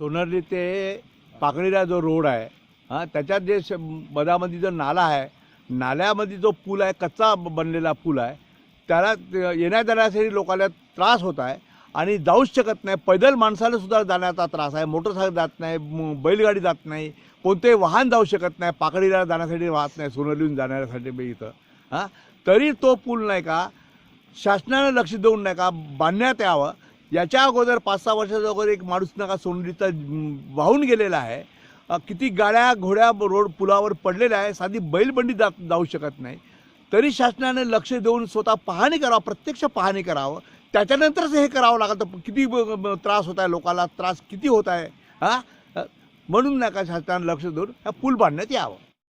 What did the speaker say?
सोनर्ली ते पाकळीला जो रोड आहे हां त्याच्यात जे श- मधामध्ये जो नाला आहे नाल्यामध्ये जो पूल आहे कच्चा ब- बनलेला पूल आहे त्याला येण्या जाण्यासाठी लोकांना त्रास होत आहे आणि जाऊच शकत नाही. पैदल माणसाला सुद्धा जाण्याचा त्रास आहे. मोटरसायकल जात नाही बैलगाडी जात नाही कोणतेही वाहन जाऊ शकत नाही. पाकळीला जाण्यासाठी वाहत नाही सोनरलीहून जाण्यासाठी बी इथं हां. तरी तो पूल नाही का शासनानं लक्ष देऊन नाही का बांधण्यात यावं. याच्या अगोदर पाच सहा वर्षाच्या अगोदर एक माणूस नका सोंडीचा वाहून गेलेला आहे. किती गाड्या घोड्या रोड पुलावर पडलेल्या आहे साधी बैलबंडी जात जाऊ शकत नाही. तरी शासनाने लक्ष देऊन स्वतः पाहणी करावं प्रत्यक्ष पाहणी करावं. त्याच्यानंतरच हे करावं लागतं. तर किती ब- त्रास होत आहे लोकांना त्रास किती होत आहे हां? म्हणून नका शासनाने लक्ष देऊन हा पूल बांधण्यात यावं.